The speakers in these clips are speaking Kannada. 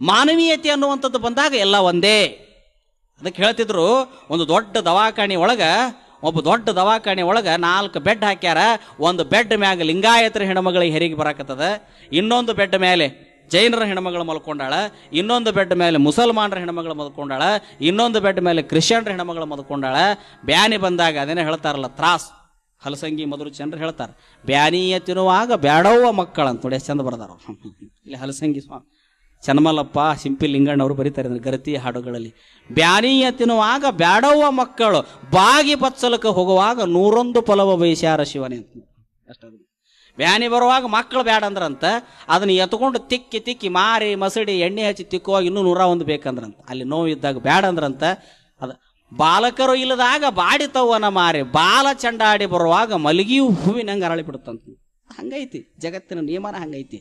ಮಾನವೀಯತೆ ಅನ್ನುವಂಥದ್ದು ಬಂದಾಗ ಎಲ್ಲ ಒಂದೇ. ಅದಕ್ಕೆ ಹೇಳ್ತಿದ್ರು, ಒಂದು ದೊಡ್ಡ ದವಾಖಾನೆ ಒಳಗೆ, ಒಬ್ಬ ದೊಡ್ಡ ದವಾಖಾನೆ ಒಳಗೆ ನಾಲ್ಕು ಬೆಡ್ ಹಾಕ್ಯಾರ, ಒಂದು ಬೆಡ್ ಮ್ಯಾಗ ಲಿಂಗಾಯತರ ಹೆಣ್ಮಗಳಿಗೆ ಹೆರಿಗೆ ಬರಾಕತ್ತದ, ಇನ್ನೊಂದು ಬೆಡ್ ಮೇಲೆ ಜೈನರ ಹೆಣ್ಮಗಳು ಮಲ್ಕೊಂಡಾಳ, ಇನ್ನೊಂದು ಬೆಡ್ ಮೇಲೆ ಮುಸಲ್ಮಾನರ ಹೆಣ್ಮಗಳು ಮಲ್ಕೊಂಡಾಳ, ಇನ್ನೊಂದು ಬೆಡ್ ಮೇಲೆ ಕ್ರಿಶ್ಚಿಯನ್ರ ಹೆಣ್ಮಗಳು ಮಲ್ಕೊಂಡಾಳ, ಬ್ಯಾನಿ ಬಂದಾಗ ಅದೇನೇ ಹೇಳ್ತಾರಲ್ಲ, ತ್ರಾಸ್. ಹಲಸಂಗಿ ಮಧುರ ಚಂದ್ರ ಹೇಳ್ತಾರೆ, ಬ್ಯಾನಿಯ ತಿನ್ನುವಾಗ ಬ್ಯಾಡವ್ವ ಮಕ್ಕಳಂತ ನೋಡಿ ಎಷ್ಟು ಚಂದ ಬರ್ದಾರ ಇಲ್ಲಿ ಹಲಸಂಗಿ ಸ್ವಾಮಿ. ಚನ್ನಮಲ್ಲಪ್ಪ, ಸಿಂಪಿ ಲಿಂಗಣ್ಣ ಅವರು ಬರೀತಾರೆ ಅಂದ್ರೆ ಗರತಿ ಹಾಡುಗಳಲ್ಲಿ. ಬ್ಯಾನಿಯ ತಿನ್ನುವಾಗ ಬ್ಯಾಡವ್ವ ಮಕ್ಕಳು. ಬಾಗಿ ಬಚ್ಚಲಕ್ಕೆ ಹೋಗುವಾಗ ನೂರೊಂದು ಫಲವ ಬಯಸ್ಯಾರ ಶಿವನೇ ಅಂತ. ಅಷ್ಟು ಬ್ಯಾನಿ ಬರುವಾಗ ಮಕ್ಕಳು ಬ್ಯಾಡ ಅಂದ್ರಂತ, ಅದನ್ನ ಎತ್ಕೊಂಡು ತಿಕ್ಕಿ ತಿಕ್ಕಿ ಮಾರಿ ಮಸಡಿ ಎಣ್ಣೆ ಹಚ್ಚಿ ತಿಕ್ಕುವಾಗ ಇನ್ನೂ ನೂರ ಒಂದು ಬೇಕಂದ್ರಂತ. ಅಲ್ಲಿ ನೋವು ಇದ್ದಾಗ ಬ್ಯಾಡ ಅಂದ್ರಂತ, ಅದು ಬಾಲಕರು ಇಲ್ಲದಾಗ ಬಾಡಿತವನ ಮಾರಿ, ಬಾಲ ಚಂಡಾಡಿ ಬರುವಾಗ ಮಲಗಿಯೂ ಹೂವಿನಂಗೆ ಅರಳಿ ಬಿಡುತ್ತಂತ. ಹಂಗೈತಿ, ಜಗತ್ತಿನ ನಿಯಮನ ಹಂಗೈತಿ.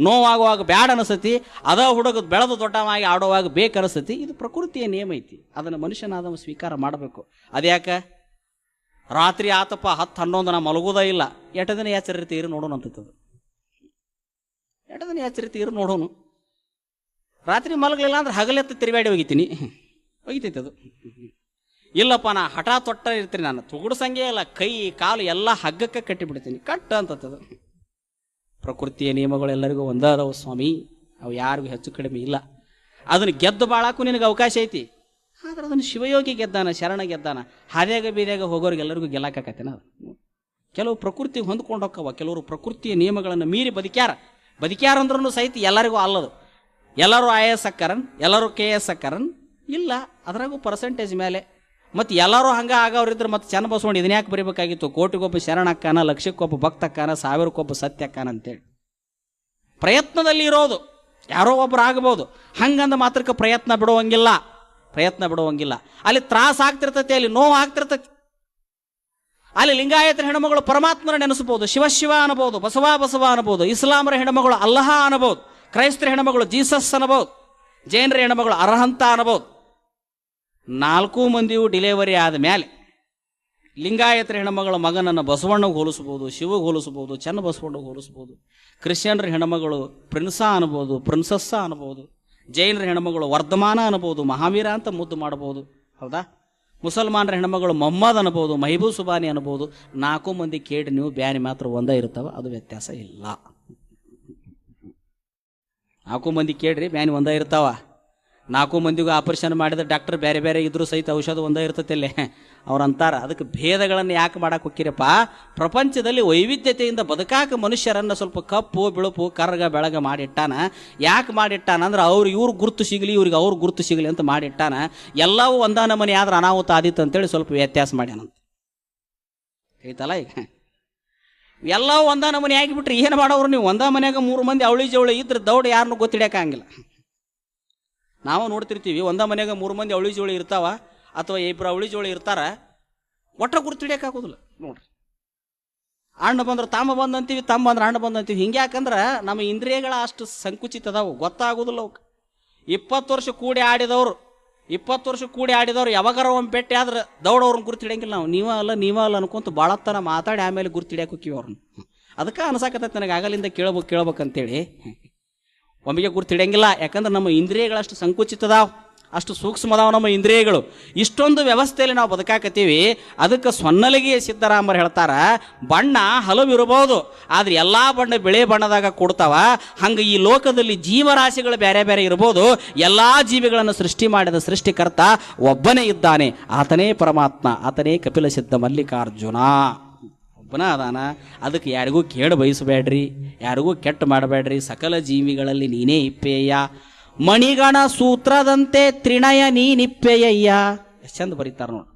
ನೋವಾಗುವಾಗ ಬ್ಯಾಡ ಅನಿಸ್ತತಿ, ಅದ ಹುಡುಗ ಬೆಳೆದು ದೊಡ್ಡವಾಗಿ ಆಡೋವಾಗ ಬೇಕು ಅನಿಸ್ತತಿ, ಇದು ಪ್ರಕೃತಿಯ ನಿಯಮ ಐತಿ. ಅದನ್ನು ಮನುಷ್ಯನಾದವ ಸ್ವೀಕಾರ ಮಾಡಬೇಕು. ಅದ್ಯಾಕ? ರಾತ್ರಿ ಆತಪ್ಪ ಹತ್ತು ಹನ್ನೊಂದು ನಾ ಮಲಗೋದೇ ಇಲ್ಲ. ಎಟ ದಿನ ಎಚ್ಚರಿತಿ ಇರು ನೋಡೋಣ ಅಂತದ್ದು ಎಟ ದಿನ ಎಚ್ಚರಿತಿ ಇರು ನೋಡೋನು ರಾತ್ರಿ ಮಲಗಲಿಲ್ಲ ಅಂದ್ರೆ ಹಗಲೆತ್ತ ತಿರುಗಾಡಿ ಹೋಗಿತೀನಿ. ಒಗಿತೈತೆ ಅದು ಇಲ್ಲಪ್ಪ, ನಾ ಹಠ ತೊಟ್ಟ ಇರ್ತೀನಿ ನಾನು. ತುಗುಡು ಸಂಗೆ ಇಲ್ಲ. ಕೈ, ಕಾಲು ಎಲ್ಲ ಹಗ್ಗಕ್ಕೆ ಕಟ್ಟಿಬಿಡ್ತೀನಿ. ಕಟ್ಟ ಅಂತದ್ದು ಪ್ರಕೃತಿಯ ನಿಯಮಗಳು ಎಲ್ಲರಿಗೂ ಒಂದೇ ಅದಾವು ಸ್ವಾಮಿ. ಅವು ಯಾರಿಗೂ ಹೆಚ್ಚು ಕಡಿಮೆ ಇಲ್ಲ. ಅದನ್ನು ಗೆದ್ದು ಬಾಳಕ್ಕೂ ನಿನಗೆ ಅವಕಾಶ ಐತಿ. ಆದ್ರೆ ಅದನ್ನು ಶಿವಯೋಗಿ ಗೆದ್ದಾನ, ಶರಣ ಗೆದ್ದಾನ, ಹಾದ್ಯಾಗ ಬೀದ್ಯಾಗ ಹೋಗೋರಿಗೆಲ್ಲರಿಗೂ ಗೆಲ್ಲಕ್ಕಾಕತ್ತೇನ ಅದು? ಕೆಲವು ಪ್ರಕೃತಿ ಹೊಂದ್ಕೊಂಡು ಕೆಲವರು ಪ್ರಕೃತಿಯ ನಿಯಮಗಳನ್ನು ಮೀರಿ ಬದುಕ್ಯಾರ. ಬದುಕ್ಯಾರ ಅಂದ್ರೂ ಸಹಿತ ಎಲ್ಲರಿಗೂ ಅಲ್ಲದು. ಎಲ್ಲರೂ ಐ ಎಸ್ ಅಕ್ಕರನ್, ಎಲ್ಲರೂ ಕೆ ಎಸ್ ಅಕ್ಕರನ್, ಇಲ್ಲ, ಅದ್ರಾಗೂ ಪರ್ಸೆಂಟೇಜ್ ಮೇಲೆ ಮತ್ತು ಎಲ್ಲರೂ ಹಂಗೆ ಆಗವ್ರಿದ್ರೆ ಮತ್ತು ಚೆನ್ನ ಬಸವಣ್ಣ ಇದನ್ನ ಯಾಕೆ ಬರೀಬೇಕಾಗಿತ್ತು? ಕೋಟಿಗೊಬ್ಬ ಶರಣಕ್ಕಾನ ಲಕ್ಷಕ್ಕೊಬ್ಬ ಭಕ್ತಕ್ಕಾನ ಸಾವಿರಕ್ಕೊಬ್ಬ ಸತ್ಯಕ್ಕಾನ ಅಂತೇಳಿ. ಪ್ರಯತ್ನದಲ್ಲಿ ಇರೋದು. ಯಾರೋ ಒಬ್ಬರು ಆಗ್ಬೋದು. ಹಂಗಂದ ಮಾತ್ರಕ್ಕೆ ಪ್ರಯತ್ನ ಬಿಡುವಂಗಿಲ್ಲ. ಪ್ರಯತ್ನ ಬಿಡುವಂಗಿಲ್ಲ. ಅಲ್ಲಿ ತ್ರಾಸ ಆಗ್ತಿರ್ತೈತಿ, ಅಲ್ಲಿ ನೋವು ಆಗ್ತಿರ್ತೈತಿ. ಅಲ್ಲಿ ಲಿಂಗಾಯತರ ಹೆಣ್ಮಗಳು ಪರಮಾತ್ಮರ ನೆನೆಸಬಹುದು ಶಿವಶಿವ ಶಿವ ಅನ್ಬೋದು, ಬಸವ ಬಸವ ಅನ್ಬೋದು, ಇಸ್ಲಾಮರ ಹೆಣ್ಮಗಳು ಅಲ್ಲಹ ಅನ್ಬೋದು, ಕ್ರೈಸ್ತರ ಹೆಣ್ಮಗಳು ಜೀಸಸ್ ಅನ್ಬೋದು, ಜೈನರ ಹೆಣ್ಮಗಳು ಅರ್ಹಂತ ಅನ್ಬೋದು. ನಾಲ್ಕು ಮಂದಿಯು ಡಿಲೆವರಿ ಆದ ಮೇಲೆ ಲಿಂಗಾಯತರ ಹೆಣ್ಮಗಳ ಮಗನನ್ನು ಬಸವಣ್ಣಗೆ ಹೋಲಿಸ್ಬೋದು ಶಿವಗೆ ಹೋಲಿಸ್ಬೋದು ಚೆನ್ನ ಬಸವಣ್ಣಗೆ ಹೋಲಿಸ್ಬೋದು ಕ್ರಿಶ್ಚಿಯನ್ರ ಹೆಣ್ಮಗಳು ಪ್ರಿನ್ಸ ಅನ್ಬೋದು ಪ್ರಿನ್ಸಸ್ಸ ಅನ್ಬೋದು, ಜೈನರ ಹೆಣ್ಮಗಳು ವರ್ಧಮಾನ ಅನ್ಬೋದು, ಮಹಾವೀರ ಅಂತ ಮುದ್ದು ಮಾಡ್ಬೋದು ಹೌದಾ? ಮುಸಲ್ಮಾನರ ಹೆಣ್ಮಗಳು ಮೊಹಮ್ಮದ್ ಅನ್ಬೋದು ಮಹಿಬೂ ಸುಬಾನಿ ಅನ್ಬೋದು, ನಾಲ್ಕು ಮಂದಿ ಕೇಳಿ ನೀವು ಬ್ಯಾನಿ ಮಾತ್ರ ಒಂದೇ ಇರ್ತವೆ ಅದು ವ್ಯತ್ಯಾಸ ಇಲ್ಲ. ನಾಲ್ಕು ಮಂದಿ ಕೇಳ್ರಿ, ಬ್ಯಾನಿ ಒಂದೇ ಇರ್ತಾವ. ನಾಲ್ಕು ಮಂದಿಗೂ ಆಪರೇಷನ್ ಮಾಡಿದ ಡಾಕ್ಟರ್ ಬೇರೆ ಬೇರೆ ಇದ್ರೂ ಸಹಿತ ಔಷಧ ಒಂದೇ ಇರ್ತತಿಲ್ಲೇ ಅವ್ರು ಅಂತಾರೆ, ಅದಕ್ಕೆ ಭೇದಗಳನ್ನು ಯಾಕೆ ಮಾಡಕ್ಕೆ ಹೋಕ್ಕಿರಪ್ಪ? ಪ್ರಪಂಚದಲ್ಲಿ ವೈವಿಧ್ಯತೆಯಿಂದ ಬದುಕಾಕ ಮನುಷ್ಯರನ್ನು ಸ್ವಲ್ಪ ಕಪ್ಪು, ಬಿಳುಪು, ಕರ್ಗ, ಬೆಳಗ ಮಾಡಿಟ್ಟಾನ. ಯಾಕೆ ಮಾಡಿಟ್ಟಾನ ಅಂದ್ರೆ ಅವ್ರು ಇವ್ರು ಗುರುತು ಸಿಗಲಿ, ಇವ್ರಿಗೆ ಅವ್ರು ಗುರುತು ಸಿಗಲಿ ಅಂತ ಮಾಡಿಟ್ಟಾನ. ಎಲ್ಲವೂ ಒಂದಾ ನಮನೆ ಆದ್ರೆ ಅನಾಹುತ ಆದಿತ್ತು ಅಂತೇಳಿ ಸ್ವಲ್ಪ ವ್ಯತ್ಯಾಸ ಮಾಡ್ಯಾನಂತ. ಐತಲ್ಲ ಈಗ? ಎಲ್ಲವೂ ಒಂದಾ ನಮನೆ ಆಗಿಬಿಟ್ರಿ ಏನು ಮಾಡೋರು ನೀವು? ಒಂದಾ ಮನೆಯಾಗ ಮೂರು ಮಂದಿ ಅವಳಿ ಜವಳಿ ಇದ್ರೆ ದೌಡ್ ಯಾರನ್ನೂ ಗೊತ್ತಿಡ್ಯಾಕಂಗಿಲ್ಲ ನಾವು ನೋಡ್ತಿರ್ತೀವಿ. ಒಂದ ಮನೆಯಾಗ ಮೂರು ಮಂದಿ ಅವಳಿ ಜೋಳಿ ಇರ್ತಾವ ಅಥವಾ ಇಬ್ಬರು ಅವಳಿ ಜೋಳಿ ಇರ್ತಾರ ಒಟ್ಟ ಆಗೋದಿಲ್ಲ. ನೋಡ್ರಿ. ಅಣ್ಣ ಬಂದ್ರೆ ತಮ್ಮ ಬಂದಂತೀವಿ ತಮ್ಮ ಬಂದ್ರೆ ಅಣ್ಣ ಬಂದಂತೀವಿ ಹಿಂಗೆ ಯಾಕಂದ್ರೆ ನಮ್ಮ ಇಂದ್ರಿಯಗಳ ಅಷ್ಟು ಸಂಕುಚಿತ ಅದಾವು ಗೊತ್ತಾಗೋದಿಲ್ಲ ಅವಕ್ಕೆ ಇಪ್ಪತ್ತು ವರ್ಷ ಕೂಡಿ ಆಡಿದವರು ಇಪ್ಪತ್ತು ವರ್ಷ ಕೂಡಿ ಆಡಿದವ್ರು ಯಾವಾಗಾರ ಒಮ್ಮೆ ಭೇಟಿ ಆದ್ರೆ ದೌಡವ್ರನ್ನ ಗುರ್ತಿಡಂಗಿಲ್ಲ ನಾವು. ನೀವ ಅಲ್ಲ ನೀವ ಅಲ್ಲ ಅನ್ಕೊಂತ ಭಾಳತ್ತನ ಮಾತಾಡಿ ಆಮೇಲೆ ಗುರ್ತಿಡ್ಯಾಕ ಹೋಕ್ಕಿವಿ ಅವ್ರನ್ನ. ಅದಕ್ಕೆ ಅನ್ಸಾಕತ್ತೈತೆ ನನಗೆ ಆಗಲಿಂದ ಕೇಳ್ಬೇಕು ಕೇಳ್ಬೇಕಂತೇಳಿ. ಒಮ್ಮೆಗೆ ಗುರ್ತಿಡಂಗಿಲ್ಲ. ಯಾಕಂದ್ರೆ ನಮ್ಮ ಇಂದ್ರಿಯಗಳಷ್ಟು ಸಂಕುಚಿತದಾವ್. ಅಷ್ಟು ಸೂಕ್ಷ್ಮದಾವ ನಮ್ಮ ಇಂದ್ರಿಯಗಳು. ಇಷ್ಟೊಂದು ವ್ಯವಸ್ಥೆಯಲ್ಲಿ ನಾವು ಬದುಕಾಕತ್ತೀವಿ. ಅದಕ್ಕೆ ಸೊನ್ನಲಿಗೆ ಸಿದ್ದರಾಮರು ಹೇಳ್ತಾರ, ಬಣ್ಣ ಹಲವು ಇರಬಹುದು. ಆದ್ರೆ ಎಲ್ಲ ಬಣ್ಣ ಬಿಳೆ ಬಣ್ಣದಾಗ ಕೊಡ್ತಾವ. ಹಂಗೆ ಈ ಲೋಕದಲ್ಲಿ ಜೀವರಾಶಿಗಳು ಬೇರೆ ಬೇರೆ ಇರ್ಬೋದು ಎಲ್ಲ ಜೀವಿಗಳನ್ನು ಸೃಷ್ಟಿ ಮಾಡಿದ ಸೃಷ್ಟಿಕರ್ತ ಒಬ್ಬನೇ ಇದ್ದಾನೆ. ಆತನೇ ಪರಮಾತ್ಮ. ಆತನೇ ಕಪಿಲ ಸಿದ್ಧ ಮಲ್ಲಿಕಾರ್ಜುನ. ಒಬ್ಬನ ಅದಾನ, ಅದಕ್ಕೆ ಯಾರಿಗೂ ಕೇಡು ಬಯಸಬೇಡ್ರಿ, ಯಾರಿಗೂ ಕೆಟ್ಟ ಮಾಡಬೇಡ್ರಿ. ಸಕಲ ಜೀವಿಗಳಲ್ಲಿ ನೀನೇ ಇಪ್ಪೆಯ್ಯ. ಮಣಿಗಣ ಸೂತ್ರದಂತೆ ತ್ರಿಣಯ ನೀನಿಪ್ಪೆಯ್ಯ ಎಷ್ಟು ಚಂದ ಬರೀತಾರ ನೋಡಿ.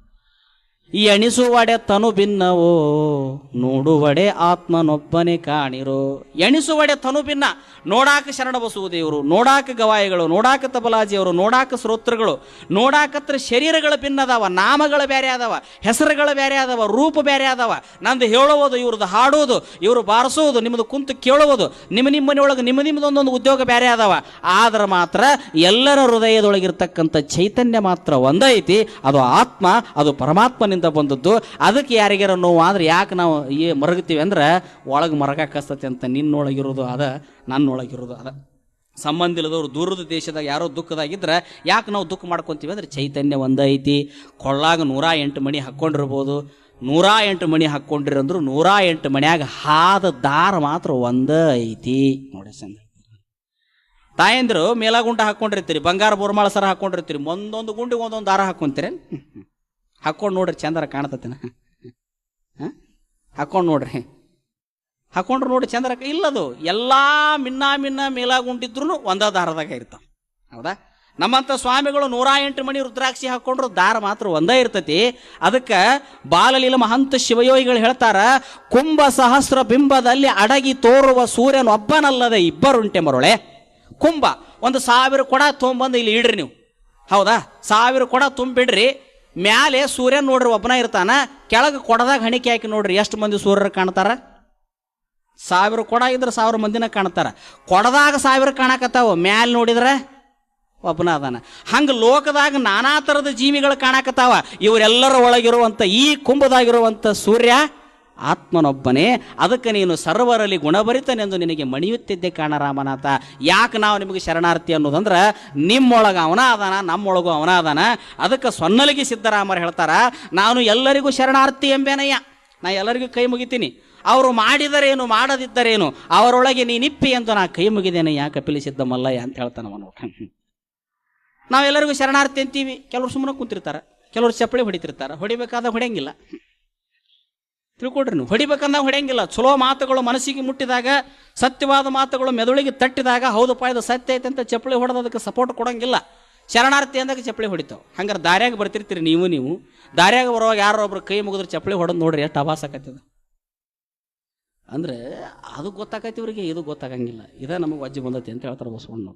ಈ ಎಣಿಸುವಡೆ ತನು ಭಿನ್ನವೋ? ನೋಡುವಡೆ ಆತ್ಮನೊಬ್ಬನೇ ಕಾಣಿರೋ. ಎಣಿಸುವಡೆ ತನು ಭಿನ್ನ. ನೋಡಾಕ ಶರಣ ಬಸುವುದೇವರು ನೋಡಾಕ ಗವಾಯಿಗಳು, ನೋಡಾಕ ತಬಲಾಜಿಯವರು ನೋಡಾಕ ಶ್ರೋತ್ರಗಳು ನೋಡಾಕತ್ರ ಶರೀರಗಳು ಭಿನ್ನ ಅದಾವ ನಾಮಗಳು ಬೇರೆ ಅದಾವ ಹೆಸರುಗಳು ಬೇರೆ ಅದಾವ ರೂಪ ಬೇರೆ ಅದಾವ ನಂದು ಹೇಳುವುದು ಇವ್ರದ್ದು ಹಾಡುವುದು, ಇವರು ಬಾರಿಸುವುದು ನಿಮ್ಮದು ಕುಂತು ಕೇಳುವುದು, ನಿಮ್ಮ ನಿಮ್ಮ ಮನೆಯೊಳಗೆ ನಿಮ್ಮ ನಿಮ್ಮದೊಂದೊಂದು ಉದ್ಯೋಗ ಬೇರೆ ಅದಾವ ಆದ್ರೆ ಮಾತ್ರ ಎಲ್ಲರ ಹೃದಯದೊಳಗಿರ್ತಕ್ಕಂಥ ಚೈತನ್ಯ ಮಾತ್ರ ಒಂದೈತಿ, ಅದು ಆತ್ಮ, ಅದು ಪರಮಾತ್ಮನಿಂದ ಬಂದದ್ದು. ಅದಕ್ಕೆ ಯಾರಿಗಾರ ನೋವು ಆದ್ರೆ ಯಾಕೆ ನಾವು ಈ ಮರಗ್ತೀವಿ ಅಂದ್ರೆ, ಒಳಗೆ ಮರಗಾಕಸ್ತತಿ ಅಂತ ನಿನ್ನೊಳಗಿರೋದು ಅದ, ನನ್ನೊಳಗಿರೋದು ಅದ. ಸಂಬಂಧ ಇಲ್ಲದವ್ರು ದೂರದ ದೇಶದಾಗ ಯಾರೋ ದುಃಖದಾಗಿದ್ರೆ ಯಾಕೆ ನಾವು ದುಃಖ ಮಾಡ್ಕೊತೀವಿ ಅಂದ್ರೆ ಚೈತನ್ಯ ಒಂದೈತಿ. ಕೊಳ್ಳಾಗ ನೂರ ಎಂಟು ಮಣಿ ಹಾಕ್ಕೊಂಡಿರ್ಬೋದು ನೂರ ಎಂಟು ಮಣಿ ಹಾಕ್ಕೊಂಡಿರಿ ಅಂದ್ರು ನೂರ ಎಂಟು ಮಣಿಯಾಗ ಹಾದ ದಾರ ಮಾತ್ರ ಒಂದ ಐತಿ ನೋಡಿ ಚಂದ ತಾಯಂದ್ರು ಮೇಲಾಗುಂಟ ಹಾಕ್ಕೊಂಡಿರ್ತೀರಿ ಬಂಗಾರ ಬೋರ್ಮಾಳ ಸರ ಹಾಕ್ಕೊಂಡಿರ್ತೀರಿ ಒಂದೊಂದು ಗುಂಡಿಗೆ ಒಂದೊಂದು ದಾರ ಹಾಕ್ಕೊಂತೀರಿ ಹಾಕ್ಕೊಂಡು ನೋಡ್ರಿ ಚಂದರ ಕಾಣ್ತತಿನ. ಹಾಕ್ಕೊಂಡು ನೋಡ್ರಿ. ಹಾಕೊಂಡ್ರು ನೋಡಿ ಚಂದ್ರ ಇಲ್ಲದು, ಎಲ್ಲ ಮಿನ್ನ ಮಿನ್ನ ಮೇಲಾಗುಂಟಿದ್ರು ಒಂದೇ ದಾರದಾಗ ಇರ್ತಾವ. ಹೌದಾ? ನಮ್ಮಂಥ ಸ್ವಾಮಿಗಳು ನೂರ ಎಂಟು ಮಣಿ ರುದ್ರಾಕ್ಷಿ ಹಾಕೊಂಡ್ರು, ದಾರ ಮಾತ್ರ ಒಂದೇ ಇರ್ತತಿ. ಅದಕ್ಕೆ ಬಾಲಲೀಲ ಮಹಂತ ಶಿವಯೋಗಿಗಳು ಹೇಳ್ತಾರ, ಕುಂಭ ಸಹಸ್ರ ಬಿಂಬದಲ್ಲಿ ಅಡಗಿ ತೋರುವ ಸೂರ್ಯನ ಒಬ್ಬನಲ್ಲದೆ ಇಬ್ಬರುಂಟೆ ಮರೊಳೆ. ಕುಂಭ, ಒಂದು ಸಾವಿರ ಕೊಡ ತೊಗೊಂಬಂದು ಇಲ್ಲಿ ಇಡ್ರಿ ನೀವು. ಹೌದಾ? ಸಾವಿರ ಕೊಡ ತುಂಬಿಡ್ರಿ. ಮ್ಯಾಲೆ ಸೂರ್ಯ ನೋಡ್ರಿ ಒಬ್ಬನ ಇರ್ತಾನ, ಕೆಳಗೆ ಕೊಡದಾಗ ಹಣಿಕೆ ಹಾಕಿ ನೋಡ್ರಿ ಎಷ್ಟು ಮಂದಿ ಸೂರ್ಯರು ಕಾಣ್ತಾರ? ಸಾವಿರ ಕೊಡ ಇದ್ರೆ ಸಾವಿರ ಮಂದಿನ ಕಾಣ್ತಾರ. ಕೊಡದಾಗ ಸಾವಿರ ಕಾಣಕತ್ತಾವ, ಮ್ಯಾಲೆ ನೋಡಿದ್ರೆ ಒಬ್ಬನ ಅದಾನ. ಹಂಗೆ ಲೋಕದಾಗ ನಾನಾ ಥರದ ಜೀವಿಗಳು ಕಾಣಕತ್ತಾವ. ಇವರೆಲ್ಲರ ಒಳಗಿರುವಂಥ ಈ ಕುಂಭದಾಗಿರುವಂಥ ಸೂರ್ಯ ಆತ್ಮನೊಬ್ಬನೇ, ಅದಕ್ಕೆ ನೀನು ಸರ್ವರಲ್ಲಿ ಗುಣಭರಿತನೆಂದು ನಿನಗೆ ಮಣಿಯುತ್ತಿದ್ದೆ ಕಾಣ ರಾಮನಾಥ. ಯಾಕೆ ನಾವು ನಿಮಗೆ ಶರಣಾರ್ಥಿ ಅನ್ನೋದಂದ್ರೆ, ನಿಮ್ಮೊಳಗೆ ಅವನ ಅದಾನ ನಮ್ಮೊಳಗೂ ಅವನ ಅದಾನ ಅದಕ್ಕೆ ಸೊನ್ನಲಿಗೆ ಸಿದ್ದರಾಮರು ಹೇಳ್ತಾರ, ನಾನು ಎಲ್ಲರಿಗೂ ಶರಣಾರ್ಥಿ ಎಂಬೇನಯ್ಯ. ನಾ ಎಲ್ಲರಿಗೂ ಕೈ ಮುಗಿತೀನಿ. ಅವರು ಮಾಡಿದರೇನು, ಮಾಡದಿದ್ದರೇನು, ಅವರೊಳಗೆ ನೀನಿಪ್ಪಿ ಎಂದು ನಾ ಕೈ ಮುಗಿದೇನೆ, ಯಾಕೆ ಕಪಿಲಿಸಿದ್ದ ಮಲ್ಲಯ್ಯ ಅಂತ ಹೇಳ್ತಾನೆ ಅವನು. ನಾವೆಲ್ಲರಿಗೂ ಶರಣಾರ್ಥಿ ಅಂತೀವಿ. ಕೆಲವರು ಸುಮ್ಮನೆ ಕುಂತಿರ್ತಾರೆ. ಕೆಲವರು ಚಪ್ಪಳಿ ಹೊಡಿತಿರ್ತಾರೆ. ಹೊಡಿಬೇಕಾದ ಹೊಡೆಯಂಗಿಲ್ಲ. ತಿಳ್ಕೊಡ್ರಿ ನೀವು. ಹೊಡಿಬೇಕಂದಾಗ ಹೊಡೆಯಂಗಿಲ್ಲ. ಚಲೋ ಮಾತುಗಳು ಮನಸ್ಸಿಗೆ ಮುಟ್ಟಿದಾಗ, ಸತ್ಯವಾದ ಮಾತುಗಳು ಮೆದುಳಿಗೆ ತಟ್ಟಿದಾಗ, ಹೌದು ಇದು ಸತ್ಯ ಐತೆ ಅಂತ ಚಪ್ಪಳಿ ಹೊಡೆದದಕ್ಕೆ ಸಪೋರ್ಟ್ ಕೊಡೋಂಗಿಲ್ಲ. ಶರಣಾರ್ಥಿ ಅಂದಾಗ ಚಪ್ಪಳಿ ಹೊಡಿತಾವೆ. ಹಂಗಾರೆ ದಾರ್ಯಾಗ ಬರ್ತಿರ್ತೀರಿ ನೀವು ನೀವು. ದಾರ್ಯಾಗ ಬರುವಾಗ ಯಾರೋ ಒಬ್ರು ಕೈ ಮುಗಿದ್ರೆ ಚಪ್ಪಳಿ ಹೊಡೆದು ನೋಡ್ರಿ ಎಷ್ಟು ಅಭಾಸ ಆಕತ್ತದ ಅಂದ್ರೆ ಅದು ಗೊತ್ತಾಕೈತಿ ಇವ್ರಿಗೆ, ಇದು ಗೊತ್ತಾಗಂಗಿಲ್ಲ. ಇದೇ ನಮಗೆ ವಜ್ಜೆ ಬಂದೈತಿ ಅಂತ ಹೇಳ್ತಾರೆ ಬಸವಣ್ಣ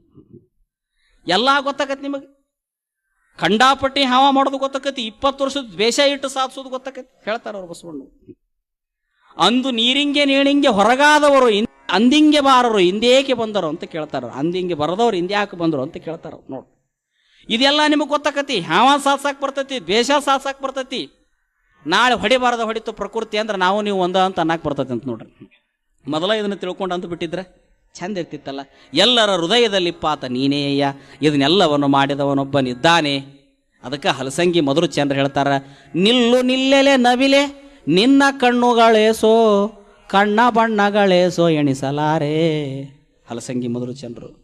ಎಲ್ಲ ಗೊತ್ತಾಕೈತಿ ನಿಮಗೆ? ಖಂಡಾಪಟ್ಟಿ ಹಾವ ಮಾಡೋದು ಗೊತ್ತಾಕೈತಿ. ಇಪ್ಪತ್ತು ವರ್ಷದ ದ್ವೇಷ ಇಟ್ಟು ಸಾಧಿಸೋದು ಗೊತ್ತಾಕೈತಿ. ಹೇಳ್ತಾರೆ ಅವ್ರು ಬಸವಣ್ಣ ಅಂದು ನೀರಿಂಗೆ ನೀಳಿಂಗೆ ಹೊರಗಾದವರು ಅಂದಿಂಗೆ ಬಾರರು ಹಿಂದೇಕೆ ಬಂದರು ಅಂತ ಕೇಳ್ತಾರ. ಅಂದಿಂಗೆ ಬರದವ್ರು ಹಿಂದ್ಯಾಕೆ ಬಂದರು ಅಂತ ಕೇಳ್ತಾರ ನೋಡಿ. ಇದೆಲ್ಲ ನಿಮಗೆ ಗೊತ್ತಾಕತಿ? ಹ್ಯಾವ ಸಾತ್ಸಾಕ್ ಬರ್ತೈತಿ, ದ್ವೇಷ ಸಾತ್ಸಾಕ್ ಬರ್ತೈತಿ. ನಾಳೆ ಹೊಡಿಬಾರ್ದ ಹೊಡಿತು ಪ್ರಕೃತಿ ಅಂದ್ರೆ ನಾವು ನೀವು ಒಂದ ಅಂತ ಅನ್ನಕ್ಕೆ ಬರ್ತೈತಿ ಅಂತ ನೋಡ್ರಿ. ಮೊದಲ ಇದನ್ನು ತಿಳ್ಕೊಂಡು ಅಂತ ಬಿಟ್ಟಿದ್ರೆ ಚಂದ ಇರ್ತಿತ್ತಲ್ಲ. ಎಲ್ಲರ ಹೃದಯದಲ್ಲಿ ಪಾತ ನೀನೇಯ್ಯ ಇದನ್ನೆಲ್ಲವನ್ನು ಮಾಡಿದವನೊಬ್ಬನಿದ್ದಾನೆ. ಅದಕ್ಕೆ ಹಲಸಂಗಿ ಮಧುರು ಚಂದ್ರ ಹೇಳ್ತಾರ, ನಿಲ್ಲು ನಿಲ್ಲೆಲೆ ನವಿಲೆ ನಿನ್ನ ಕಣ್ಣುಗಳೇಸೋ, ಕಣ್ಣ ಬಣ್ಣಗಳೇಸೋ ಎಣಿಸಲಾರೆ. ಹಲಸಂಗಿ ಮೊದಲು ಚಂದ್ರು.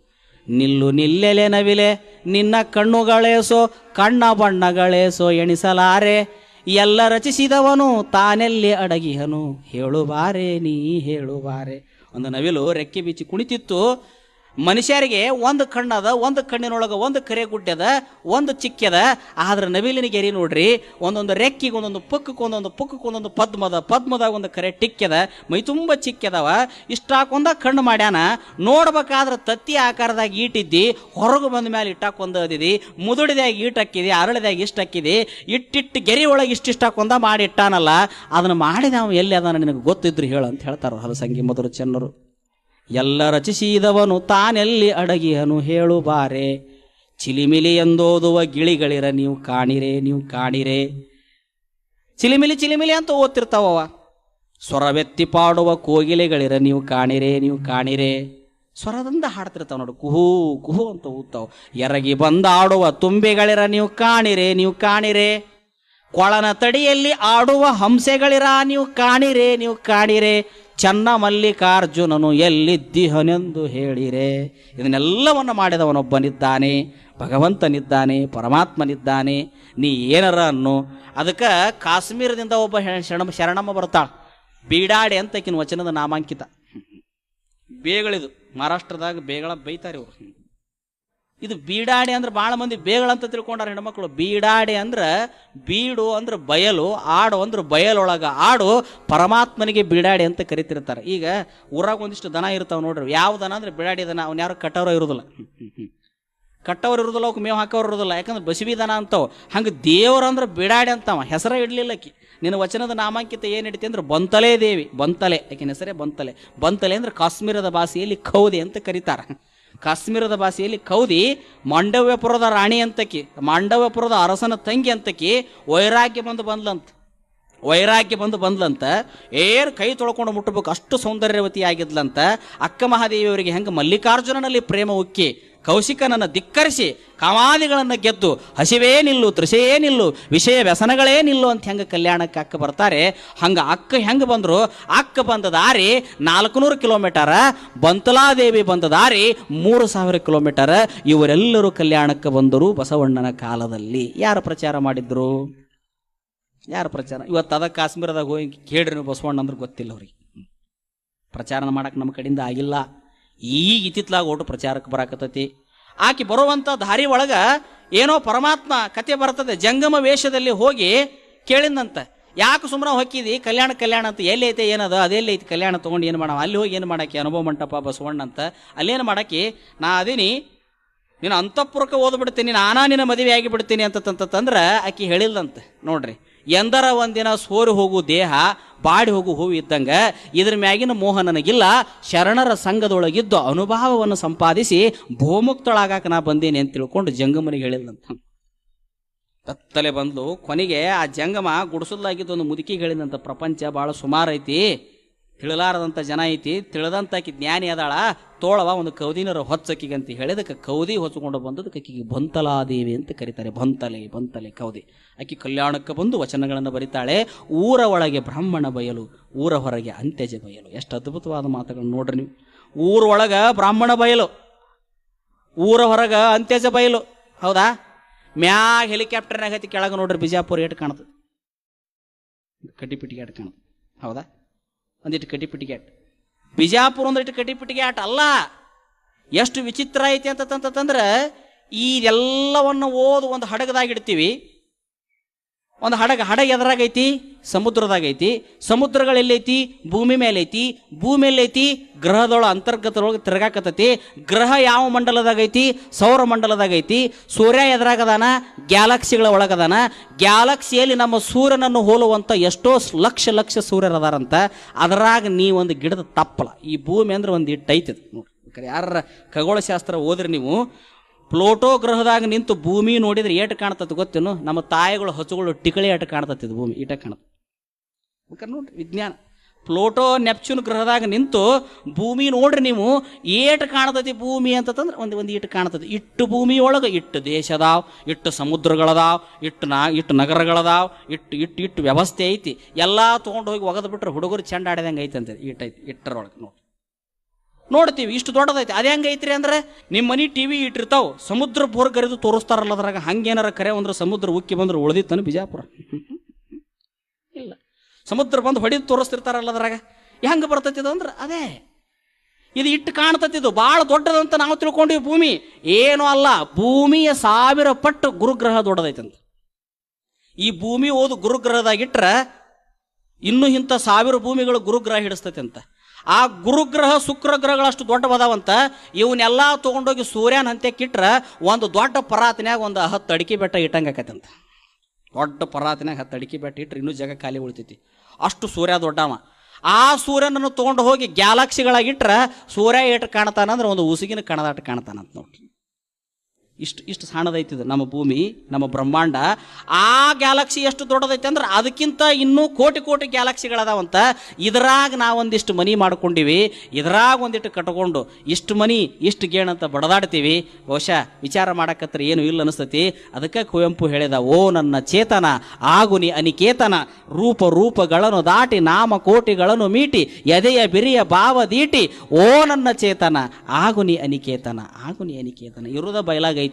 ನಿಲ್ಲು ನಿಲ್ಲೆಲೆ ನವಿಲೆ, ನಿನ್ನ ಕಣ್ಣುಗಳೇಸೋ, ಕಣ್ಣ ಬಣ್ಣಗಳೇಸೋ ಎಣಿಸಲಾರೆ. ಎಲ್ಲ ರಚಿಸಿದವನು ತಾನೆಲ್ಲಿ ಅಡಗಿಹನು? ಹೇಳುವಾರೆ, ನೀ ಹೇಳುವಾರೆ. ಒಂದು ನವಿಲು ರೆಕ್ಕೆ ಬಿಚ್ಚಿ ಕುಣಿತಿತ್ತು. ಮನುಷ್ಯರಿಗೆ ಒಂದು ಕಣ್ಣದ, ಒಂದು ಕಣ್ಣಿನೊಳಗೆ ಒಂದು ಕರೆ ಗುಡ್ಡದ, ಒಂದು ಚಿಕ್ಕದ, ಆದ್ರೆ ನವಿಲಿನ ಗೆರಿ ನೋಡ್ರಿ, ಒಂದೊಂದು ರೆಕ್ಕಿಗೆ ಒಂದೊಂದು ಪುಕ್ಕಕ್ಕೆ ಒಂದೊಂದು ಪುಕ್ಕಕ್ಕೆ ಒಂದೊಂದು ಪದ್ಮದ, ಪದ್ಮದಾಗ ಒಂದು ಕರೆ ಟಿಕ್ಕದ, ಮೈ ತುಂಬ ಚಿಕ್ಕದವ, ಇಷ್ಟಾಕೊಂದ ಕಣ್ಣು ಮಾಡ್ಯಾನ, ನೋಡ್ಬೇಕಾದ್ರೆ ತತ್ತಿ ಆಕಾರದಾಗ ಈಟಿದ್ದಿ, ಹೊರಗೆ ಬಂದ ಮೇಲೆ ಇಟ್ಟಾಕೊಂದ ಅದಿದಿ ಮುದುಡಿದಾಗ ಈಟ್ ಹಾಕಿದಿ ಅರಳಿದಾಗ ಇಷ್ಟ ಹಾಕಿದಿ ಇಟ್ಟಿಟ್ಟು ಗೆರಿ ಒಳಗೆ ಇಷ್ಟಿಷ್ಟ ಮಾಡಿಟ್ಟಾನಲ್ಲ ಅದನ್ನು ಮಾಡಿದ ಅವನು ಎಲ್ಲಿ ಅದಾನ ನಿನಗೆ ಗೊತ್ತಿದ್ರು ಹೇಳು ಅಂತ ಹೇಳ್ತಾರ ಹಲಸಂಗಿ ಮಧುರ ಚೆನ್ನರು. ಎಲ್ಲ ರಚಿಸಿದವನು ತಾನೆಲ್ಲಿ ಅಡಗಿಯನು ಹೇಳು ಬಾರೆ. ಚಿಲಿಮಿಲಿ ಎಂದೋದುವ ಗಿಳಿಗಳಿರ ನೀವು ಕಾಣಿರೆ ನೀವು ಕಾಣಿರೆ. ಚಿಲಿಮಿಲಿ ಚಿಲಿಮಿಲಿ ಅಂತ ಓದ್ತಿರ್ತಾವವ. ಸ್ವರವೆತ್ತಿ ಪಾಡುವ ಕೋಗಿಲೆಗಳಿರ ನೀವು ಕಾಣಿರೆ ನೀವು ಕಾಣಿರೆ. ಸ್ವರದಿಂದ ಹಾಡ್ತಿರ್ತಾವ ನೋಡು, ಕುಹು ಕುಹು ಅಂತ ಊದ್ತಾವ ಎರಗಿ ಬಂದಾಡುವ ತುಂಬಿಗಳಿರ ನೀವು ಕಾಣಿರೆ ನೀವು ಕಾಣಿರೆ. ಕೊಳನ ತಡಿಯಲ್ಲಿ ಆಡುವ ಹಂಸೆಗಳಿರ, ನೀವು ಕಾಣಿರೆ ನೀವು ಕಾಣಿರೆ. ಚನ್ನ ಮಲ್ಲಿಕಾರ್ಜುನನು ಎಲ್ಲಿದ್ದಿಹನೆಂದು ಹೇಳಿರೆ. ಇದನ್ನೆಲ್ಲವನ್ನು ಮಾಡಿದವನೊಬ್ಬನಿದ್ದಾನೆ, ಭಗವಂತನಿದ್ದಾನೆ, ಪರಮಾತ್ಮನಿದ್ದಾನೆ. ನೀ ಏನರ ಅನ್ನು. ಅದಕ್ಕೆ ಕಾಶ್ಮೀರದಿಂದ ಒಬ್ಬ ಶರಣ ಶರಣಮ್ಮ ಬರ್ತಾಳೆ ಬೀಡಾಡೆ ಅಂತ ವಚನದ ನಾಮಾಂಕಿತ. ಬೇಗಳಿದು. ಮಹಾರಾಷ್ಟ್ರದಾಗ ಬೇಗಳ ಬೈತಾರೆ ಇವರು ಇದು ಬೀಡಾಡೆ ಅಂದ್ರೆ ಭಾಳ ಮಂದಿ ಬೇಗಳಂತ ತಿಳ್ಕೊಂಡಾರ ಹೆಣ್ಮಕ್ಳು. ಬೀಡಾಡೆ ಅಂದ್ರೆ ಬೀಡು ಅಂದ್ರೆ ಬಯಲು, ಆಡು ಅಂದ್ರೆ ಬಯಲೊಳಗ. ಆಡು ಪರಮಾತ್ಮನಿಗೆ ಬೀಡಾಡೆ ಅಂತ ಕರಿತಿರ್ತಾರೆ. ಈಗ ಊರಾಗ ಒಂದಿಷ್ಟು ದನ ಇರ್ತಾವ ನೋಡ್ರಿ. ಯಾವ ದನ ಅಂದ್ರೆ ಬೀಡಾಡಿ ದನ. ಅವ್ನು ಯಾರು ಕಟ್ಟೋರ ಇರೋದಿಲ್ಲ. ಕಟ್ಟೋರು ಇರೋದಿಲ್ಲ ಅವಕ್ಕೆ ಮೇವು ಹಾಕೋರು ಇರೋದಿಲ್ಲ. ಯಾಕಂದ್ರೆ ಬಸವಿ ದನ ಅಂತವ್. ಹಂಗೆ ಅಂದ್ರೆ ಬೀಡಾಡಿ ಅಂತವ. ಹೆಸರ ಇಡ್ಲಿಲ್ಲ ಆಕಿ. ನಿನ್ನ ವಚನದ ನಾಮಾಂಕಿತ ಏನು ಹಿಡಿತಿ ಅಂದ್ರೆ ಬಂತಲೆ ದೇವಿ. ಬಂತಲೆ. ಯಾಕೆ ಹೆಸರೇ ಬಂತಲೆ. ಬಂತಲೆ ಅಂದ್ರೆ ಕಾಶ್ಮೀರದ ಭಾಷೆಯಲ್ಲಿ ಕೌದೆ ಅಂತ ಕರೀತಾರ. ಕಾಶ್ಮೀರದ ಭಾಷೆಯಲ್ಲಿ ಕೌದಿ ಮಾಂಡವ್ಯಪುರದ ರಾಣಿ ಅಂತಕಿ ಮಾಂಡವ್ಯಪುರದ ಅರಸನ ತಂಗಿ ಅಂತಕಿ ವೈರಾಗ್ಯ ಬಂದು ಬಂದ್ಲಂತ. ವೈರಾಗ್ಯ ಬಂದು ಬಂದ್ಲಂತ, ಏರ್ ಕೈ ತೊಳ್ಕೊಂಡು ಮುಟ್ಟಬೇಕು, ಅಷ್ಟು ಸೌಂದರ್ಯವತಿ ಆಗಿದ್ಲಂತ ಅಕ್ಕ ಮಹಾದೇವಿಯವರಿಗೆ ಹೆಂಗೆ ಮಲ್ಲಿಕಾರ್ಜುನನಲ್ಲಿ ಪ್ರೇಮ ಉಕ್ಕಿ, ಕೌಶಿಕನನ್ನು ಧಿಕ್ಕರಿಸಿ, ಕಾಮಾದಿಗಳನ್ನು ಗೆದ್ದು, ಹಸಿವೇ ನಿಲ್ಲು ತೃಷೆಯೇ ನಿಲ್ಲು, ವಿಷಯ ವ್ಯಸನಗಳೇ ನಿಲ್ಲು ಅಂತ ಹೆಂಗೆ ಕಲ್ಯಾಣಕ್ಕೆ ಅಕ್ಕ ಬರ್ತಾರೆ, ಹಂಗೆ ಅಕ್ಕ ಹೆಂಗೆ ಬಂದರು, ಅಕ್ಕ ಬಂದ ದಾರಿ ನಾಲ್ಕುನೂರು ಕಿಲೋಮೀಟರ, ಬಂತಲಾದೇವಿ ಬಂದ ದಾರಿ ಮೂರು ಸಾವಿರ ಕಿಲೋಮೀಟರ್, ಇವರೆಲ್ಲರೂ ಕಲ್ಯಾಣಕ್ಕೆ ಬಂದರು ಬಸವಣ್ಣನ ಕಾಲದಲ್ಲಿ. ಯಾರು ಪ್ರಚಾರ ಮಾಡಿದ್ರು? ಯಾರು ಪ್ರಚಾರ? ಇವತ್ತು ಅದ ಕಾಶ್ಮೀರದಾಗ ಹೋಗಿ ಕೇಳ್ರಿ ನೀವು ಬಸವಣ್ಣ ಅಂದ್ರೆ ಗೊತ್ತಿಲ್ಲ ಅವ್ರಿಗೆ. ಪ್ರಚಾರ ಮಾಡಕ್ಕೆ ನಮ್ಮ ಕಡೆಯಿಂದ ಆಗಿಲ್ಲ. ಈಗ ಇತ್ತಿತ್ಲಾಗ ಒಟ್ಟು ಪ್ರಚಾರಕ್ಕೆ ಬರಾಕತ್ತೈತಿ. ಆಕೆ ಬರುವಂಥ ದಾರಿ ಒಳಗೆ ಏನೋ ಪರಮಾತ್ಮ ಕತೆ ಬರ್ತದೆ. ಜಂಗಮ ವೇಷದಲ್ಲಿ ಹೋಗಿ ಕೇಳಿದಂತ. ಯಾಕೆ ಸುಮ್ಮನೆ ಹೊಕ್ಕಿದಿ? ಕಲ್ಯಾಣ ಕಲ್ಯಾಣ ಅಂತ ಎಲ್ಲಿ ಐತೆ, ಏನದ? ಅದೆಲ್ಲಿ ಐತಿ? ಕಲ್ಯಾಣ ತೊಗೊಂಡು ಏನು ಮಾಡವ? ಅಲ್ಲಿ ಹೋಗಿ ಏನು ಮಾಡಕ್ಕೆ ಅನುಭವ ಮಂಟಪ ಬಸವಣ್ಣ ಅಂತ. ಅಲ್ಲೇನು ಮಾಡಕ್ಕೆ ನಾ ಅದೀನಿ ನೀನು ಅಂತಃಪುರಕ್ಕೆ ಓದ್ಬಿಡ್ತೀನಿ ನಾನಾ ನಿನ್ನ ಮದುವೆ ಆಗಿಬಿಡ್ತೀನಿ ಅಂತಂತಂದ್ರೆ ಆಕೆ ಹೇಳಿಲ್ಲಂತೆ ನೋಡ್ರಿ. ಎಂದರ ಒಂದಿನ ಸೋರಿ ಹೋಗು ದೇಹ, ಬಾಡಿ ಹೋಗು ಹೂವು ಇದ್ದಂಗೆ, ಇದ್ರ ಮ್ಯಾಗಿನ ಮೋಹ ನನಗಿಲ್ಲ. ಶರಣರ ಸಂಘದೊಳಗಿದ್ದು ಅನುಭವವನ್ನು ಸಂಪಾದಿಸಿ ಭೂಮುಕ್ತಳಾಗಾಕ ನಾ ಬಂದೇನೆ ಅಂತ ತಿಳ್ಕೊಂಡು ಜಂಗಮನಿಗೆ ಹೇಳಿದಂತ ತತ್ತಲೆ ಬಂದು ಕೊನೆಗೆ ಆ ಜಂಗಮ ಗುಡಿಸಲ್ಲಾಗಿದ್ದು ಒಂದು ಮುದುಕಿಗೆ ಹೇಳಿದಂತ ಪ್ರಪಂಚ ಭಾಳ ಸುಮಾರೈತಿ ತಿಳಿಲಾರದಂಥ ಜನ ಐತಿ ತಿಳಿದಂಥ ಆಕಿ ಜ್ಞಾನಿ ಅದಾಳ, ತೋಳವ ಒಂದು ಕೌದಿನರ ಹೊಚ್ಚಕ್ಕಿಗೆ ಅಂತ ಹೇಳಿದಕ್ಕೆ ಕೌದಿ ಹೊಚ್ಕೊಂಡು ಬಂದದಕ್ಕೆ ಆಕಿಗೆ ಬಂತಲಾದೇವಿ ಅಂತ ಕರೀತಾರೆ. ಬಂತಲೆ ಬಂತಲೆ ಕೌದಿ. ಆಕಿ ಕಲ್ಯಾಣಕ್ಕೆ ಬಂದು ವಚನಗಳನ್ನು ಬರಿತಾಳೆ, ಊರ ಒಳಗೆ ಬ್ರಾಹ್ಮಣ ಬಯಲು, ಊರ ಹೊರಗೆ ಅಂತ್ಯಜ ಬಯಲು. ಎಷ್ಟು ಅದ್ಭುತವಾದ ಮಾತುಗಳನ್ನು ನೋಡ್ರಿ ನೀವು. ಊರ ಒಳಗೆ ಬ್ರಾಹ್ಮಣ ಬಯಲು, ಊರ ಹೊರಗೆ ಅಂತ್ಯಜ ಬಯಲು. ಹೌದಾ? ಮ್ಯಾಗ ಹೆಲಿಕಾಪ್ಟರ್ನಾಗ ಹತ್ತಿ ಕೆಳಗೆ ನೋಡ್ರಿ ಬಿಜಾಪುರ ಏಟ್ ಕಾಣ್ತದೆ ಕಡ್ಡಿಪಿಟ್ಟಿಗೆ ಆಟ ಕಾಣ್ತದೆ ಹೌದಾ? ಒಂದಿಟ್ಟು ಆಟ. ಬಿಜಾಪುರ ಒಂದಿಟ್ಟು ಆಟ ಅಲ್ಲ. ಎಷ್ಟು ವಿಚಿತ್ರ ಐತಿ ಅಂತಂತಂದ್ರೆ ಈ ಎಲ್ಲವನ್ನು ಓದು ಒಂದು ಹಡಗದಾಗ ಇಡ್ತೀವಿ. ಒಂದು ಹಡಗ ಹಡಗ ಎದ್ರಾಗೈತಿ, ಸಮುದ್ರದಾಗೈತಿ, ಸಮುದ್ರಗಳೆಲ್ಲೈತಿ, ಭೂಮಿ ಮೇಲೆ ಐತಿ ಭೂಮಿ ಐತಿ ಗ್ರಹದೊಳ ಅಂತರ್ಗತದೊಳಗೆ ತಿರ್ಗಾಕತ್ತೈತಿ, ಗ್ರಹ ಯಾವ ಮಂಡಲದಾಗೈತಿ, ಸೌರ ಮಂಡಲದಾಗೈತಿ, ಸೂರ್ಯ ಎದ್ರಾಗದಾನ, ಗ್ಯಾಲಕ್ಸಿಗಳ ಒಳಗದಾನ, ಗ್ಯಾಲಕ್ಸಿಯಲ್ಲಿ ನಮ್ಮ ಸೂರ್ಯನನ್ನು ಹೋಲುವಂಥ ಎಷ್ಟೋ ಲಕ್ಷ ಲಕ್ಷ ಸೂರ್ಯರದಾರಂತ, ಅದರಾಗ ನೀ ಒಂದು ಗಿಡದ ತಪ್ಪಲ ಈ ಭೂಮಿ ಅಂದ್ರೆ ಒಂದು ಇಟ್ಟು ಐತಿ ಅದು. ನೋಡ್ರಿ ಯಾರ ಖಗೋಳಶಾಸ್ತ್ರ ಓದ್ರಿ ನೀವು ಪ್ಲೋಟೋ ಗ್ರಹದಾಗ ನಿಂತು ಭೂಮಿ ನೋಡಿದ್ರೆ ಏಟ್ ಕಾಣ್ತದೆ ಗೊತ್ತೇನು? ನಮ್ಮ ತಾಯಿಗಳು ಹಸುಗಳು ಟಿಕಳಿ ಏಟ್ ಕಾಣ್ತತಿ ಇದು ಭೂಮಿ, ಈಟ ಕಾಣುತ್ತೆ. ಬೇಕಾದ್ರೆ ನೋಡ್ರಿ, ವಿಜ್ಞಾನ. ಪ್ಲೋಟೋ ನೆಪ್ಚೂನ್ ಗ್ರಹದಾಗ ನಿಂತು ಭೂಮಿ ನೋಡ್ರಿ ನೀವು, ಏಟು ಕಾಣ್ತತಿ ಭೂಮಿ ಅಂತಂದ್ರೆ ಒಂದು ಒಂದು ಇಟ್ಟು ಕಾಣ್ತದೆ ಇಟ್ಟು ಭೂಮಿಯೊಳಗೆ ಇಟ್ಟು ದೇಶದಾವ್, ಇಟ್ಟು ಸಮುದ್ರಗಳದಾವ್, ಇಟ್ಟು ನಾ, ಇಟ್ಟು ನಗರಗಳದಾವ್, ಇಟ್ಟು ಇಟ್ಟು ಇಟ್ಟು ವ್ಯವಸ್ಥೆ ಐತಿ. ಎಲ್ಲ ತೊಗೊಂಡು ಹೋಗಿ ಒಗದು ಬಿಟ್ರೆ ಹುಡುಗರು ಚೆಂಡ ಆಡಿದಂಗೆ ಐತೆ ಅಂತ ಇಟ್ಟೈತಿ ಇಟ್ಟರೊಳಗೆ ನೋಡಿ ನೋಡ್ತೀವಿ, ಇಷ್ಟು ದೊಡ್ಡದೈತಿ. ಅದೇ ಹೆಂಗೈತ್ರಿ ಅಂದ್ರೆ ನಿಮ್ಮ ಮನೆ ಟಿ ವಿ ಇಟ್ಟಿರ್ತಾವ, ಸಮುದ್ರ ಕರೆದು ತೋರಿಸ್ತಾರಲ್ಲ ಅದ್ರಾಗ, ಹಂಗೇನಾರ ಕರೆ ಅಂದ್ರೆ ಸಮುದ್ರ ಉಕ್ಕಿ ಬಂದ್ರೆ ಉಳಿದಿತ್ತನು ಬಿಜಾಪುರ? ಇಲ್ಲ. ಸಮುದ್ರ ಬಂದು ಹೊಡೆದು ತೋರಿಸ್ತಿರ್ತಾರಲ್ಲ ಅದ್ರಾಗ, ಹೆಂಗೆ ಬರ್ತೈತಿ ಇದು ಅಂದ್ರೆ ಅದೇ. ಇದು ಇಟ್ಟು ಕಾಣ್ತತಿದು ಭಾಳ ದೊಡ್ಡದಂತ ನಾವು ತಿಳ್ಕೊಂಡಿವಿ ಭೂಮಿ. ಏನೂ ಅಲ್ಲ, ಭೂಮಿಯ ಸಾವಿರ ಪಟ್ಟು ಗುರುಗ್ರಹ ದೊಡ್ಡದೈತಂತ. ಈ ಭೂಮಿ ಓದು ಗುರುಗ್ರಹದಾಗಿಟ್ರೆ ಇನ್ನೂ ಇಂಥ ಸಾವಿರ ಭೂಮಿಗಳು ಗುರುಗ್ರಹ ಹಿಡಿಸ್ತೈತೆ ಅಂತ ಆ ಗುರುಗ್ರಹ, ಶುಕ್ರ ಗ್ರಹಗಳಷ್ಟು ದೊಡ್ಡವದಾವಂತ ಇವನ್ನೆಲ್ಲ ತೊಗೊಂಡೋಗಿ ಸೂರ್ಯನ ಹಂತ್ಯಕ್ಕಿಟ್ರೆ ಒಂದು ದೊಡ್ಡ ಪರಾತಿನಾಗ ಒಂದು ಹತ್ತು ಅಡಿಕೆ ಬೆಟ್ಟ ಇಟ್ಟಂಗೆ ಆಕೈತಂತ. ದೊಡ್ಡ ಪರಾತಿನಾಗ ಹತ್ತು ಅಡಿಕೆ ಬೆಟ್ಟ ಇಟ್ರೆ ಇನ್ನೂ ಜಾಗ ಖಾಲಿ ಉಳಿತೈತಿ. ಅಷ್ಟು ಸೂರ್ಯ ದೊಡ್ಡವ. ಆ ಸೂರ್ಯನನ್ನು ತೊಗೊಂಡು ಹೋಗಿ ಗ್ಯಾಲಕ್ಸಿಗಳಾಗಿಟ್ರೆ ಸೂರ್ಯ ಏಟು ಕಾಣ್ತಾನಂದ್ರೆ ಒಂದು ಉಸುಗಿನ ಕಣದಾಟ ಕಾಣ್ತಾನಂತ ನೋಡ್ರಿ. ಇಷ್ಟು ಇಷ್ಟು ಸಣ್ಣದೈತಿದು ನಮ್ಮ ಭೂಮಿ, ನಮ್ಮ ಬ್ರಹ್ಮಾಂಡ. ಆ ಗ್ಯಾಲಕ್ಸಿ ಎಷ್ಟು ದೊಡ್ಡದೈತೆ ಅಂದ್ರೆ ಅದಕ್ಕಿಂತ ಇನ್ನೂ ಕೋಟಿ ಕೋಟಿ ಗ್ಯಾಲಕ್ಸಿಗಳದಾವಂತ ಇದ್ರಾಗ ನಾವೊಂದಿಷ್ಟು ಮನಿ ಮಾಡ್ಕೊಂಡಿವಿ, ಇದ್ರಾಗ ಒಂದಿಟ್ಟು ಕಟ್ಕೊಂಡು ಇಷ್ಟು ಮನಿ, ಇಷ್ಟು ಗೇಣ ಅಂತ ಬಡದಾಡ್ತೀವಿ. ಬಹುಶಃ ವಿಚಾರ ಮಾಡಕತ್ರ ಏನು ಇಲ್ಲ ಅನಿಸ್ತತಿ. ಅದಕ್ಕೆ ಕುವೆಂಪು ಹೇಳಿದ, ಓ ನನ್ನ ಚೇತನ, ಆಗುನಿ ಅನಿಕೇತನ, ರೂಪ ರೂಪಗಳನ್ನು ದಾಟಿ ನಾಮ ಕೋಟಿಗಳನ್ನು ಮೀಟಿ, ಎದೆಯ ಬಿರಿಯ ಭಾವ ದೀಟಿ, ಓ ನನ್ನ ಚೇತನ, ಆಗುನಿ ಅನಿಕೇತನ ಆಗುನಿ ಅನಿಕೇತನ. ಇರುದ ಬಯಲಾಗೈತೋ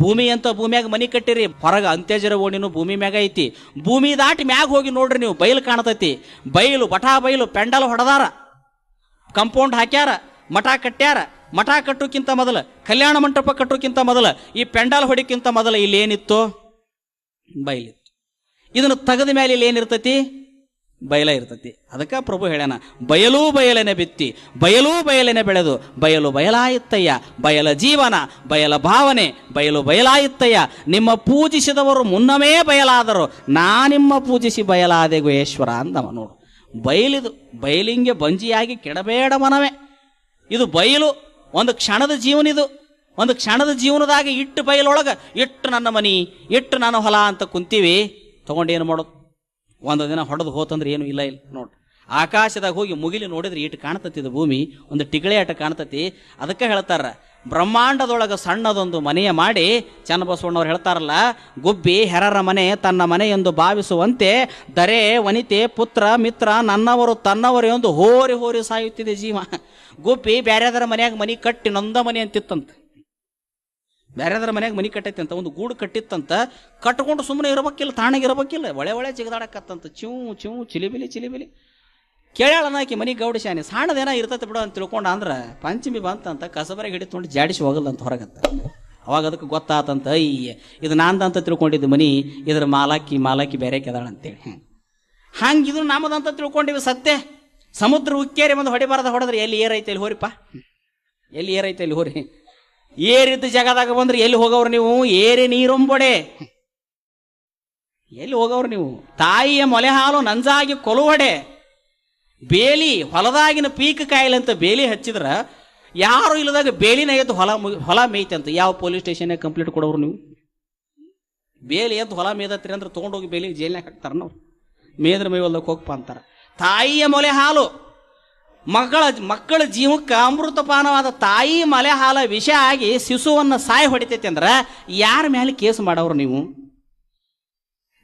ಭೂಮಿ ಅಂತ ಭೂಮಿಯಾಗ ಮನಿ ಕಟ್ಟಿರಿ, ಹೊರಗ ಅಂತ್ಯಜರ ಓಣಿನೂ ಭೂಮಿ ಮ್ಯಾಗ ಐತಿ. ಭೂಮಿ ದಾಟಿ ಮ್ಯಾಗ ಹೋಗಿ ನೋಡ್ರಿ ನೀವು, ಬಯಲು ಕಾಣತೈತಿ. ಬಯಲು ಬಟಾ ಬಯಲು, ಪೆಂಡಲ್ ಹೊಡೆದಾರ. ಕಂಪೌಂಡ್ ಹಾಕ್ಯಾರ, ಮಠ ಕಟ್ಟ್ಯಾರ. ಮಠ ಕಟ್ಟೋಕ್ಕಿಂತ ಮೊದಲು, ಕಲ್ಯಾಣ ಮಂಟಪ ಕಟ್ಟೋಕ್ಕಿಂತ ಮೊದಲು, ಈ ಪೆಂಡಲ್ ಹೊಡಿಕ್ಕಿಂತ ಮೊದಲು ಇಲ್ಲಿ ಏನಿತ್ತು ಬಯಲಿತ್ತು. ಇದನ್ನು ತೆಗೆದ ಮೇಲೆ ಇಲ್ಲಿ ಏನಿರ್ತೈತಿ? ಬಯಲ ಇರ್ತತಿ. ಅದಕ್ಕೆ ಪ್ರಭು ಹೇಳ್ಯಾನ, ಬಯಲೂ ಬಯಲೆನೆ ಬಿತ್ತಿ, ಬಯಲೂ ಬಯಲೆನೆ ಬೆಳೆದು, ಬಯಲು ಬಯಲಾಯುತ್ತಯ್ಯ, ಬಯಲ ಜೀವನ, ಬಯಲ ಭಾವನೆ, ಬಯಲು ಬಯಲಾಯುತ್ತಯ್ಯ, ನಿಮ್ಮ ಪೂಜಿಸಿದವರು ಮುನ್ನವೇ ಬಯಲಾದರು, ನಾ ನಿಮ್ಮ ಪೂಜಿಸಿ ಬಯಲಾದೆ ಗುಹೇಶ್ವರ ಅಂದವ ನೋಡು. ಬಯಲಿದು, ಬಯಲಿಂಗೆ ಬಂಜಿಯಾಗಿ ಕೆಡಬೇಡ ಮನವೇ. ಇದು ಬಯಲು, ಒಂದು ಕ್ಷಣದ ಜೀವನ ಇದು ಒಂದು ಕ್ಷಣದ ಜೀವನದಾಗ ಇಟ್ಟು ಬಯಲೊಳಗೆ, ಇಟ್ಟು ನನ್ನ ಮನಿ, ಇಟ್ಟು ನನ್ನ ಹೊಲ ಅಂತ ಕುಂತೀವಿ ತಗೊಂಡು ಏನು ಮಾಡೋದು? ಒಂದು ದಿನ ಹೊಡೆದು ಹೋತಂದ್ರೆ ಏನು ಇಲ್ಲ ಇಲ್ಲ ನೋಡಿ ಆಕಾಶದಾಗ ಹೋಗಿ ಮುಗಿಲಿ ನೋಡಿದ್ರೆ ಇಟ್ಟು ಕಾಣ್ತತಿ ಇದು ಭೂಮಿ, ಒಂದು ಟಿಗಳೆ ಆಟ ಕಾಣ್ತತಿ ಅದಕ್ಕೆ ಹೇಳ್ತಾರ, ಬ್ರಹ್ಮಾಂಡದೊಳಗೆ ಸಣ್ಣದೊಂದು ಮನೆಯ ಮಾಡಿ, ಚನ್ನಬಸವಣ್ಣವ್ರು ಹೇಳ್ತಾರಲ್ಲ, ಗುಬ್ಬಿ ಹೆರರ ಮನೆ ತನ್ನ ಮನೆ ಎಂದು ಭಾವಿಸುವಂತೆ ದರೆ ವನಿತೆ ಪುತ್ರ ಮಿತ್ರ ನನ್ನವರು ತನ್ನವರು ಎಂದು ಹೋರಿ ಹೋರಿ ಸಾಯುತ್ತಿದೆ ಜೀವ. ಗುಬ್ಬಿ ಬ್ಯಾರ್ಯಾದರ ಮನೆಯಾಗ ಮನೆ ಕಟ್ಟಿ ನೊಂದ ಮನೆ ಅಂತಿತ್ತಂತ. ಬೇರೆದ್ರ ಮನೆಗೆ ಮನೆ ಕಟ್ಟೈತಿ ಅಂತ, ಒಂದು ಗೂಡು ಕಟ್ಟಿತ್ತಂತ, ಕಟ್ಕೊಂಡು ಸುಮ್ಮನೆ ಇರಬೇಕಿಲ್ಲ, ತಾಣಗೆ ಇರಬೇಕಿಲ್ಲ, ಒಳೆ ಒಳೆ ಜಿಗದಾಡಕತ್ತಂತ, ಚಿವು ಚೂ ಚಿಲಿಬಿಲಿ ಚಿಲಿಬಿಲಿ. ಕೇಳ್ಯಾಳನಾಕಿ ಮನೆ ಗೌಡಿ ಶಾನೆ ಸಣ್ಣದೇನ ಇರ್ತೈತೆ ಬಿಡು ಅಂತ ತಿಳ್ಕೊಂಡು ಅಂದ್ರೆ, ಪಂಚಮಿ ಬಂತಂತ, ಕಸಬರಿಗೆ ತೊಂಡು ಜಾಡಿಸಿ ಹೋಗಲ್ಲ ಅಂತ ಹೊರಗತ್ತ. ಅವಾಗ ಅದಕ್ಕೆ ಗೊತ್ತಾತಂತ, ಅಯ್ಯ, ಇದು ನಾಂದಂತ ತಿಳ್ಕೊಂಡಿದ್ದು ಮನಿ, ಇದ್ರ ಮಾಲಾಕಿ ಮಾಲಾಕಿ ಬೇರೆ ಕೆದಾಳ ಅಂತೇಳಿ. ಹಂಗೆ ಇದು ನಮ್ಮದಂತ ತಿಳ್ಕೊಂಡಿವಿ ಸತ್ಯ. ಸಮುದ್ರ ಉಕ್ಕೇರಿ ಬಂದು ಹೊಡಿಬಾರ್ದ ಹೊಡೆದ್ರೆ ಎಲ್ಲಿ ಏರೈತೆ ಇಲ್ಲಿ ಹೋರಿಪ್ಪ? ಎಲ್ಲಿ ಏರೈತೆ ಇಲ್ಲಿ ಹೋರಿ? ಏರಿದ್ದ ಜಾಗದಾಗ ಬಂದ್ರೆ ಎಲ್ಲಿ ಹೋಗವ್ರು ನೀವು? ಏರಿ ನೀರೊಂಬೊಡೆ. ಎಲ್ಲಿ ಹೋಗವ್ರು ನೀವು? ತಾಯಿಯ ಮೊಲೆ ಹಾಲು ನಂಜಾಗಿ ಕೊಲುವಡೆ. ಬೇಲಿ ಹೊಲದಾಗಿನ ಪೀಕ್ ಕಾಯಿಲೆ ಬೇಲಿ ಹಚ್ಚಿದ್ರ ಯಾರು ಇಲ್ಲದಾಗ ಬೇಲಿನ ಎದ್ದು ಹೊಲ ಮು- ಹೊಲ ಮೇಯ್ತೆ ಅಂತ ಯಾವ ಪೊಲೀಸ್ ಸ್ಟೇಷನ್ ಕಂಪ್ಲೀಟ್ ಕೊಡೋರು ನೀವು? ಬೇಲಿ ಎದ್ದು ಹೊಲ ಮೇದತ್ರಿ ಅಂದ್ರೆ ತೊಗೊಂಡೋಗಿ ಬೇಲಿ ಜೈಲ್ನಾಗ ಹಾಕ್ತಾರ ನಾವು ಮೇದ್ರ ಮೇವಲ್ದಕ್ಕೆ ಹೋಗಪ್ಪ ಅಂತಾರ. ತಾಯಿಯ ಮೊಲೆ ಹಾಲು ಮಕ್ಕಳ ಮಕ್ಕಳ ಜೀವಕ್ಕೆ ಅಮೃತಪಾನವಾದ ತಾಯಿ ಮಲೆ ಹಾಲ ವಿಷ ಆಗಿ ಶಿಶುವನ್ನು ಸಾಯಿ ಹೊಡಿತೈತೆ ಅಂದ್ರೆ ಯಾರ ಮೇಲೆ ಕೇಸ್ ಮಾಡೋರು ನೀವು?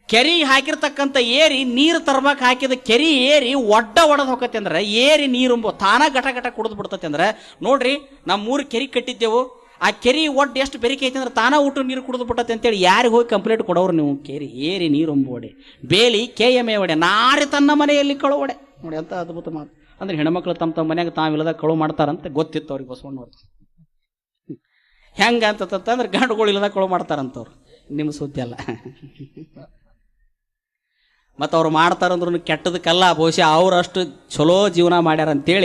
ಕೆರಿಗೆ ಹಾಕಿರ್ತಕ್ಕಂಥ ಏರಿ ನೀರು ತರ್ಬೇಕು ಹಾಕಿದ ಕೆರಿ ಏರಿ ಒಡ್ಡ ಒಡೆದು ಹೋಗತ್ತೆ ಅಂದ್ರೆ ಏರಿ ನೀರು ತಾನ ಘಟ ಘಟ ಕುಡಿದು ಬಿಡ್ತೈತೆ ಅಂದ್ರೆ ನೋಡ್ರಿ ನಮ್ಮ ಕೆರೆ ಕಟ್ಟಿದ್ದೆವು. ಆ ಕೆರಿ ಒಡ್ಡ ಎಷ್ಟು ಬೆರಿಕೆ ಐತೆ ಅಂದ್ರೆ ತಾನ ಊಟ ನೀರು ಕುಡಿದು ಬಿಟ್ಟತೆ ಅಂತೇಳಿ ಯಾರಿಗೆ ಹೋಗಿ ಕಂಪ್ಲೇಂಟ್ ಕೊಡೋರು ನೀವು? ಕೆರಿ ಏರಿ ನೀರೊಂಬೋಡೆ ಬೇಲಿ ಕೆ ಎಂ ಎ ಒಡೆ. ನಾರಿ ತನ್ನ ಮನೆಯಲ್ಲಿ ಕಳುವಡೆ ನೋಡಿ ಅಂತ ಅದ್ಭುತ ಮಾತು. ಅಂದ್ರೆ ಹೆಣ್ಮಕ್ಳು ತಮ್ಮ ತಮ್ಮ ಮನ್ಯಾಗ ತಾವಿಲ್ಲದ ಕಳು ಮಾಡ್ತಾರಂತ ಗೊತ್ತಿತ್ತು ಅವ್ರಿಗೆ ಬಸವಣ್ಣವ್ರು ಹೆಂಗ ಗಂಡುಗಳು ಇಲ್ಲದ ಕಳು ಮಾಡ್ತಾರಂತವ್ರು. ನಿಮ್ಮ ಸುದ್ದಿ ಅಲ್ಲ. ಮತ್ತು ಅವ್ರು ಮಾಡ್ತಾರಂದ್ರೂ ಕೆಟ್ಟದಕ್ಕಲ್ಲ ಬಹುಶಃ ಅವ್ರು ಚಲೋ ಜೀವನ ಮಾಡ್ಯಾರ ಅಂತೇಳಿ